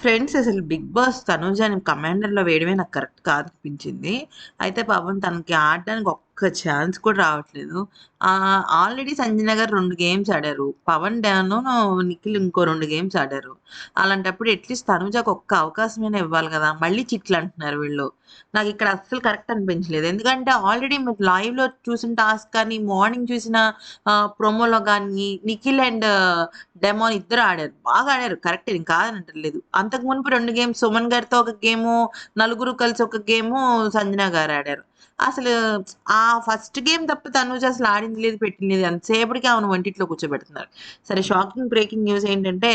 Friends అసలు Bigg boss తనుజని కమాండర్‌లో వేయడమే నాకు కరెక్ట్ కాదనిపించింది. అయితే పాపం తనకి ఆడడానికి ఒక్క ఛాన్స్ కూడా రావట్లేదు. ఆల్రెడీ సంజన గారు రెండు గేమ్స్ ఆడారు. పవన్ డాను, నిఖిల్ ఇంకో రెండు గేమ్స్ ఆడారు. అలాంటప్పుడు అట్‌లీస్ట్ తనుజకి ఒక్క అవకాశమైనా ఇవ్వాలి కదా మళ్ళీ చిట్లు అంటున్నారు వీళ్ళు. నాకు ఇక్కడ అస్సలు కరెక్ట్ అనిపించలేదు. ఎందుకంటే ఆల్రెడీ మీరు లైవ్‌లో చూసిన టాస్క్ కానీ, మార్నింగ్ చూసిన ప్రోమోలో కానీ నిఖిల్ అండ్ డెమోన్ ఇద్దరు ఆడారు. బాగా ఆడారు. కరెక్ట్ నేను కాదనట్లేదు. అంతకు మునుపు రెండు గేమ్స్ సుమన్ గారితో ఒక గేము, నలుగురు కలిసి ఒక గేము సంజన గారు ఆడారు. అసలు ఆ ఫస్ట్ గేమ్ తప్ప తనూజ అసలు ఆడింది లేదు, పెట్టింది లేదు. ఎంతసేపటికి ఆమెను వంటిట్లో కూర్చోబెడుతున్నారు. సరే షాకింగ్ బ్రేకింగ్ న్యూస్ ఏంటంటే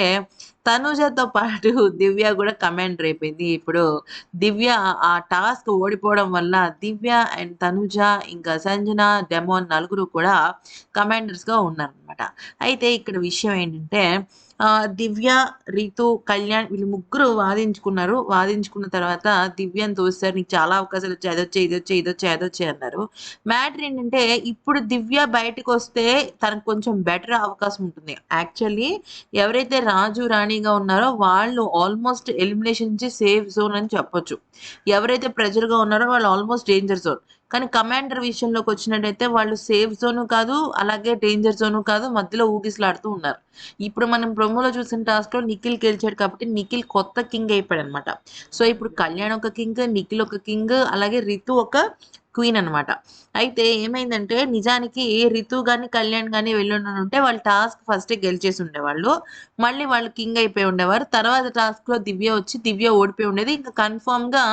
తనూజతో పాటు దివ్య కూడా కమాండర్ అయిపోయింది. ఇప్పుడు దివ్య ఆ టాస్క్ ఓడిపోవడం వల్ల దివ్య అండ్ తనుజ, ఇంకా సంజన, డెమోన్ నలుగురు కూడా కమాండర్స్‌గా ఉన్నారనమాట. అయితే ఇక్కడ విషయం ఏంటంటే దివ్య, రితు, కళ్యాణ్ వీళ్ళు ముగ్గురు వాదించుకున్నారు. వాదించుకున్న తర్వాత దివ్యని తోస్తారు నీకు చాలా అవకాశాలు వచ్చాయి అదొచ్చే ఇదొచ్చే ఇదొచ్చే అదొచ్చే అన్నారు. మ్యాటర్ ఏంటంటే ఇప్పుడు దివ్య బయటకొస్తే తనకు కొంచెం బెటర్ అవకాశం ఉంటుంది. యాక్చువల్లీ ఎవరైతే రాజు, రాణిగా ఉన్నారో వాళ్ళు ఆల్మోస్ట్ ఎలిమినేషన్ నుంచి సేఫ్ జోన్ అని చెప్పొచ్చు. ఎవరైతే ప్రెజర్‌గా ఉన్నారో వాళ్ళు ఆల్మోస్ట్ డేంజర్ జోన్. కానీ కమాండర్ విషయంలోకి వచ్చినట్టయితే వాళ్ళు సేఫ్ జోను కాదు, అలాగే డేంజర్ జోను కాదు. మధ్యలో ఊగిసలాడుతూ ఉన్నారు. ఇప్పుడు మనం ప్రోమోలో చూసిన టాస్క్‌లో నిఖిల్ గెలిచాడు కాబట్టి నిఖిల్ కొత్త కింగ్ అయిపోయాడు అనమాట సో ఇప్పుడు కళ్యాణ్ ఒక కింగ్, నిఖిల్ ఒక కింగ్, అలాగే రితు ఒక క్వీన్ అనమాట. అయితే ఏమైందంటే నిజానికి రితు కానీ కళ్యాణ్ కానీ వెళ్ళుండనుంటే వాళ్ళు టాస్క్ ఫస్టే గెలిచేసి ఉండేవాళ్ళు. మళ్ళీ వాళ్ళు కింగ్ అయిపోయి ఉండేవారు. తర్వాత టాస్క్‌లో దివ్య వచ్చి దివ్య ఓడిపోయి ఉండేది. ఇంకా కన్ఫామ్గా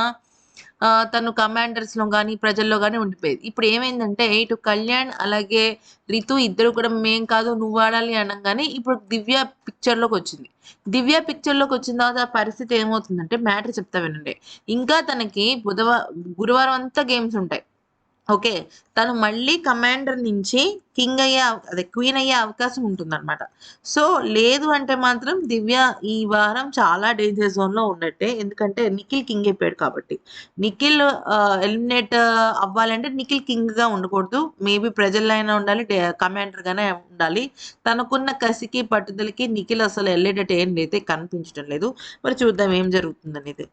తను కమాండర్స్‌లో గాని, ప్రజల్లో గాని ఉండిపోయేది. ఇప్పుడు ఏమైందంటే ఇటు కళ్యాణ్ అలాగే రితు ఇద్దరు కూడా మేం కాదు నువ్వు ఆడాలి అనగానే ఇప్పుడు దివ్య పిక్చర్‌లోకొచ్చింది. దివ్య పిక్చర్‌లోకొచ్చిన తర్వాత పరిస్థితి ఏమవుతుందంటే మ్యాటర్ చెప్తా వినండి. ఇంకా తనకి బుధవారం గురువారం అంతా గేమ్స్ ఉంటాయి. ఓకే. తను మళ్ళీ కమాండర్ నుంచి కింగ్ అయ్యే అదే క్వీన్ అయ్యే అవకాశం ఉంటుందనమాట. సో లేదు అంటే మాత్రం దివ్య ఈ వారం చాలా డేంజర్ జోన్‌లో ఉన్నట్టే. ఎందుకంటే నిఖిల్ కింగ్ అయిపోయాడు కాబట్టి. నిఖిల్ ఎలిమినేట్ అవ్వాలంటే నిఖిల్ కింగ్‌గా ఉండకూడదు. మేబీ ప్రజల్లో అయినా ఉండాలి. కమాండర్‌గానే ఉండాలి. తనకున్న కసికి, పట్టుదలకి నిఖిల్ అసలు వెళ్ళేటట్టు ఏం అయితే కనిపించడం లేదు. మరి చూద్దాం ఏం జరుగుతుందనేది.